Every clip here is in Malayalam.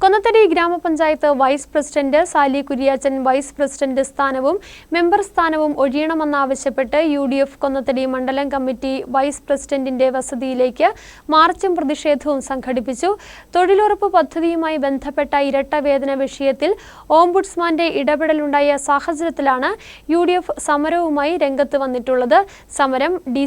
Konnathady grama panchayat vice president Sally Kuriachan vice president സ്ഥാനവും മെമ്പർ സ്ഥാനവും ഒഴിയണമെന്നാവശ്യപ്പെട്ട് യു ഡി എഫ് കൊന്നത്തടി മണ്ഡലം കമ്മിറ്റി വൈസ് പ്രസിഡന്റിന്റെ വസതിയിലേക്ക് മാർച്ചും പ്രതിഷേധവും സംഘടിപ്പിച്ചു. തൊഴിലുറപ്പ് പദ്ധതിയുമായി ബന്ധപ്പെട്ട ഇരട്ട വേതന വിഷയത്തിൽ ഓംബുഡ്സ്മാന്റെ ഇടപെടലുണ്ടായ സാഹചര്യത്തിലാണ് യു ഡി എഫ് സമരവുമായി രംഗത്ത് വന്നിട്ടുള്ളത്. സമരം D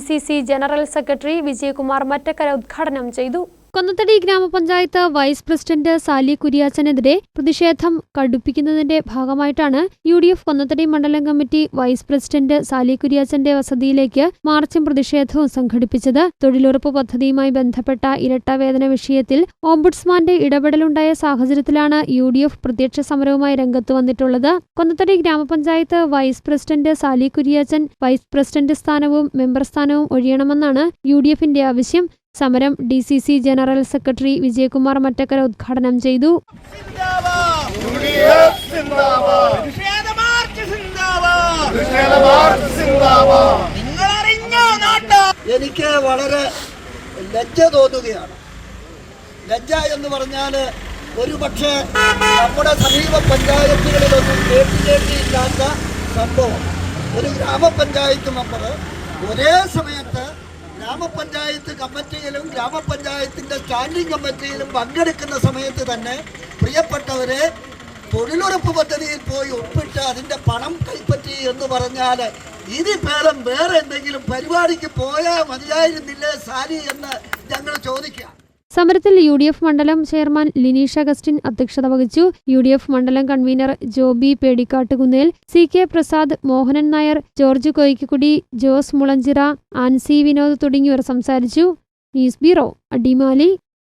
general secretary Vijayakumar Mattakkara ഉദ്ഘാടനം ചെയ്തു. കൊന്നത്തടി ഗ്രാമപഞ്ചായത്ത് വൈസ് പ്രസിഡന്റ് സാലി കുര്യാച്ചനെതിരെ പ്രതിഷേധം കടുപ്പിക്കുന്നതിന്റെ ഭാഗമായിട്ടാണ് യു ഡി എഫ് കൊന്നത്തടി മണ്ഡലം കമ്മിറ്റി വൈസ് പ്രസിഡന്റ് സാലി കുര്യാച്ചന്റെ വസതിയിലേക്ക് മാർച്ചും പ്രതിഷേധവും സംഘടിപ്പിച്ചത്. തൊഴിലുറപ്പ് പദ്ധതിയുമായി ബന്ധപ്പെട്ട ഇരട്ട വേതന വിഷയത്തിൽ ഓംബുഡ്സ്മാന്റെ ഇടപെടലുണ്ടായ സാഹചര്യത്തിലാണ് യു ഡി എഫ് പ്രത്യക്ഷ സമരവുമായി രംഗത്ത് വന്നിട്ടുള്ളത്. Konnathady grama panchayat vice president Sally Kuriachan vice president സ്ഥാനവും മെമ്പർ സ്ഥാനവും ഒഴിയണമെന്നാണ് യു ഡി എഫിന്റെ ആവശ്യം. സമരം D C C general secretary Vijayakumar Mattakkara ഉദ്ഘാടനം ചെയ്തു. എനിക്ക് വളരെ ലജ്ജ തോന്നുകയാണ്. ലജ്ജ എന്ന് പറഞ്ഞാൽ ഒരു പക്ഷേ നമ്മുടെ സമീപ പഞ്ചായത്തുകളിലൊന്നും കേട്ടി കേട്ടിയില്ലാത്ത സംഭവം. ഒരു ഗ്രാമപഞ്ചായത്ത് മെമ്പർ ഒരേ സമയത്ത് ഗ്രാമപഞ്ചായത്ത് കമ്മിറ്റിയിലും ഗ്രാമപഞ്ചായത്തിന്റെ സ്റ്റാൻഡിംഗ് കമ്മിറ്റിയിലും പങ്കെടുക്കുന്ന സമയത്ത് തന്നെ പ്രിയപ്പെട്ടവരെ തൊഴിലുറപ്പ് പദ്ധതിയിൽ പോയി ഒപ്പിട്ട് അതിന്റെ പണം കൈപ്പറ്റി എന്ന് പറഞ്ഞാൽ ഇനി ഭേദം വേറെ എന്തെങ്കിലും പരിപാടിക്ക് പോയാൽ മതിയായിരുന്നില്ലേ സാരി എന്ന് ഞങ്ങൾ ചോദിക്കാം സമരത്തിൽ യു ഡി എഫ് മണ്ഡലം ചെയർമാൻ ലിനീഷ് അഗസ്റ്റിൻ അധ്യക്ഷത വഹിച്ചു. യു ഡി എഫ് മണ്ഡലം convener Joby Pedikattukunnel C K Prasad Mohanan Nair George Koykkukudi Jose Mulanchira Ancy Vinod തുടങ്ങിയവർ സംസാരിച്ചു. News bureau Adimali.